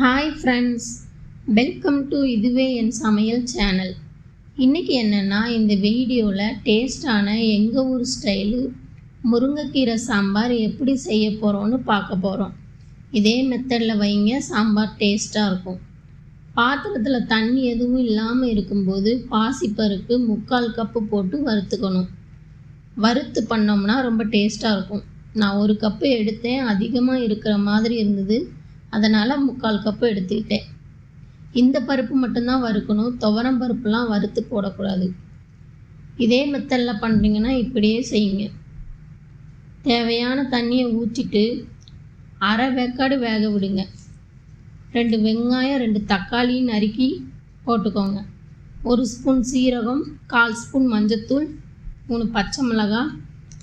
Hi friends welcome to இதுவே என் சமையல் channel இன்றைக்கி என்னென்னா இந்த வீடியோவில் டேஸ்டான எங்கள் ஊர் ஸ்டைலு முருங்கைக்கீரை சாம்பார் எப்படி செய்ய போகிறோன்னு பார்க்க போகிறோம் இதே மெத்தடில் வைங்க சாம்பார் டேஸ்ட்டாக இருக்கும். பாத்திரத்தில் தண்ணி எதுவும் இல்லாமல் இருக்கும்போது பாசிப்பருப்பு முக்கால் கப்பு போட்டு வறுத்துக்கணும். வறுத்து பண்ணோம்னா ரொம்ப டேஸ்ட்டாக இருக்கும். நான் ஒரு கப்பு எடுத்தேன் அதிகமாக இருக்கிற மாதிரி இருந்தது. அதனால் முக்கால் கப்பு எடுத்துக்கிட்டேன். இந்த பருப்பு மட்டும்தான் வறுக்கணும். துவரம் பருப்புலாம் வறுத்து போடக்கூடாது. இதே மெத்தடில் பண்ணுறீங்கன்னா இப்படியே செய்யுங்க. தேவையான தண்ணியை ஊற்றிட்டு அரை வேக்காடு வேக விடுங்க. ரெண்டு வெங்காயம் ரெண்டு தக்காளி நறுக்கி போட்டுக்கோங்க. ஒரு ஸ்பூன் சீரகம் கால் ஸ்பூன் மஞ்சத்தூள் மூணு பச்சை மிளகாய்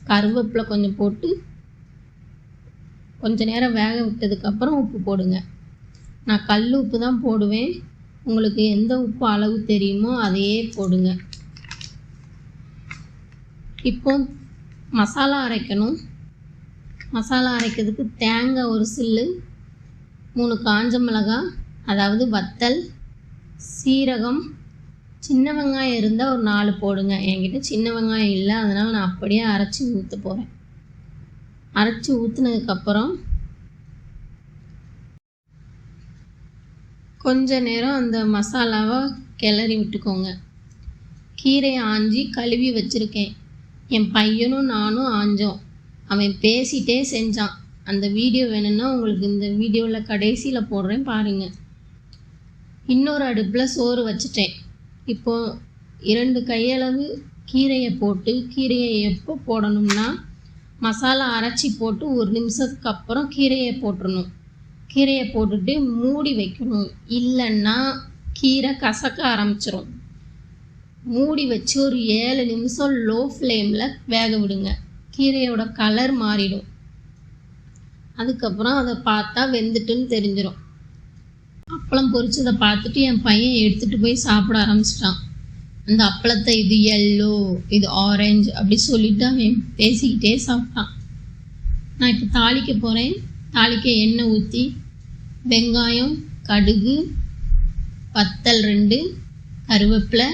கருவேப்பிலை கொஞ்சம் போட்டு கொஞ்ச நேரம் வேக விட்டதுக்கப்புறம் உப்பு போடுங்க. நான் கல் உப்பு தான் போடுவேன். உங்களுக்கு எந்த உப்பு அளவு தெரியுமோ அதையே போடுங்க. இப்போ மசாலா அரைக்கணும். மசாலா அரைக்கிறதுக்கு தேங்காய் ஒரு சில்லு மூணு காஞ்ச மிளகாய் அதாவது வத்தல் சீரகம் சின்ன வெங்காயம் இருந்தால் ஒரு நாலு போடுங்க. என்கிட்ட சின்ன வெங்காயம் இல்லை அதனால் நான் அப்படியே அரைச்சி ஊற்ற போகிறேன் அரைச்சி ஊற்றுனதுக்கப்புறம் கொஞ்ச நேரம் அந்த மசாலாவை கிளறி விட்டுக்கோங்க. கீரையை ஆஞ்சி கழுவி வச்சுருக்கேன். என் பையனும் நானும் ஆஞ்சோம். அவன் பேசிட்டே செஞ்சான். அந்த வீடியோ வேணும்னா உங்களுக்கு இந்த வீடியோவில் கடைசியில் போடுறேன் பாருங்கள் இன்னொரு அடுப்பில் சோறு வச்சுட்டேன். இப்போது இரண்டு கையளவு கீரையை போட்டு கீரையை எப்போ போடணும்னா மசாலா அரைச்சி போட்டு ஒரு நிமிஷத்துக்கு அப்புறம் கீரையை போட்டுடணும் கீரையை போட்டுட்டு மூடி வைக்கணும். இல்லைன்னா கீரை கசக்க ஆரம்பிச்சிரும். மூடி வச்சு ஒரு ஏழு நிமிஷம் லோ ஃப்ளேமில் வேக விடுங்க. கீரையோட கலர் மாறிடும். அதுக்கப்புறம் அதை பார்த்தா வெந்துட்டுன்னு தெரிஞ்சிடும் அப்பளம் பொரிச்சதை பார்த்துட்டு என் பையன் எடுத்துகிட்டு போய் சாப்பிட ஆரம்பிச்சிட்டான். அந்த அப்பளத்தை இது எல்லோ இது ஆரஞ்சு அப்படி சொல்லிட்டு அவன் பேசிக்கிட்டே சாப்பிட்டான். நான் இப்போ தாளிக்க போகிறேன் தாளிக்க எண்ணெய் ஊற்றி வெங்காயம் கடுகு வத்தல் ரெண்டு கருவேப்பிலை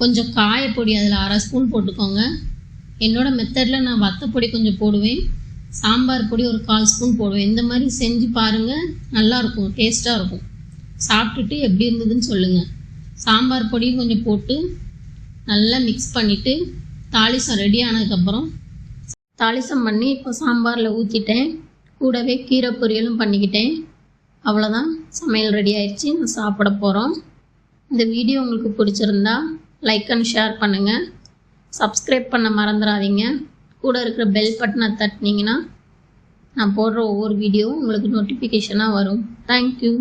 கொஞ்சம் காயப்பொடி அதில் அரை ஸ்பூன் போட்டுக்கோங்க. என்னோடய மெத்தடில் நான் வத்தப்பொடி கொஞ்சம் போடுவேன். சாம்பார் பொடி ஒரு கால் ஸ்பூன் போடுவேன். இந்த மாதிரி செஞ்சு பாருங்கள் நல்லாயிருக்கும் டேஸ்ட்டாக இருக்கும். சாப்பிட்டுட்டு எப்படி இருந்ததுன்னு சொல்லுங்கள் சாம்பார் பொடியும் கொஞ்சம் போட்டு நல்லா மிக்ஸ் பண்ணிவிட்டு தாளிசம் ரெடி ஆனதுக்கப்புறம் தாளிசம் பண்ணி இப்போ சாம்பாரில் ஊற்றிட்டேன் கூடவே கீரை பொரியலும் பண்ணிக்கிட்டேன். அவ்வளோதான் சமையல் ரெடி ஆயிடுச்சு நான் சாப்பிட போகிறோம் இந்த வீடியோ உங்களுக்கு பிடிச்சிருந்தா லைக் அண்ட் ஷேர் பண்ணுங்கள் சப்ஸ்கிரைப் பண்ண மறந்துடாதீங்க. கூட இருக்கிற பெல் பட்டனை தட்டினீங்கன்னா நான் போடுற ஒவ்வொரு வீடியோவும் உங்களுக்கு நோட்டிஃபிகேஷனாக வரும். தேங்க்யூ